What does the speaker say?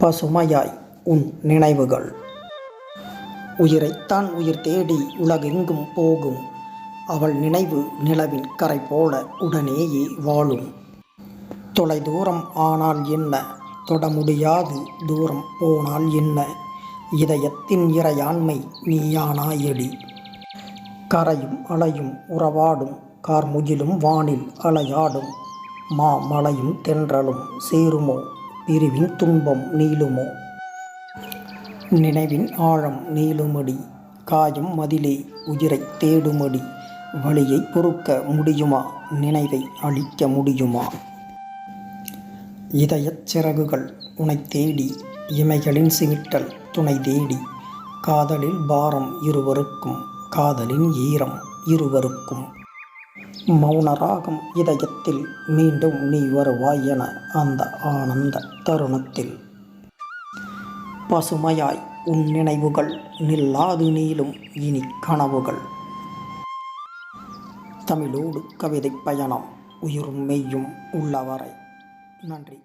பசுமையாய் உன் நினைவுகள். உயிரைத்தான் உயிர் தேடி உலகெங்கும் போகும். அவள் நினைவு நிலவின் கரை போல உடனேயே வாழும். தொலை தூரம் ஆனால் என்ன? தொட முடியாது தூரம் போனால் என்ன? இதயத்தின் இறையாண்மை நீயானாயடி. கரையும் அலையும் உறவாடும். கார்முகிலும் வானில் அலையாடும். மாமலையும் தென்றலும் சேருமோ? பிரிவின் துன்பம் நீளுமோ? நினைவின் ஆழம் நீளுமடி காயம் மதிலே உயிரைத் தேடுமடி வலியை பொறுக்க முடியுமா? நினைவை அழிக்க முடியுமா? இதயச் சிறகுகள் உனை தேடி இமைகளின் சிமிட்டல் துணை தேடி காதலில் பாரம் இருவருக்கும் காதலின் ஈரம் இருவருக்கும். மௌனராகம் இதயத்தில் மீண்டும் நீ வருவாய் என அந்த ஆனந்த தருணத்தில். பசுமையாய் உன் நினைவுகள் நில்லாது நீளும் இனி கனவுகள். தமிழோடு கவிதை பயணம் உயிரும் மெய்யும் உள்ளவரை. நன்றி.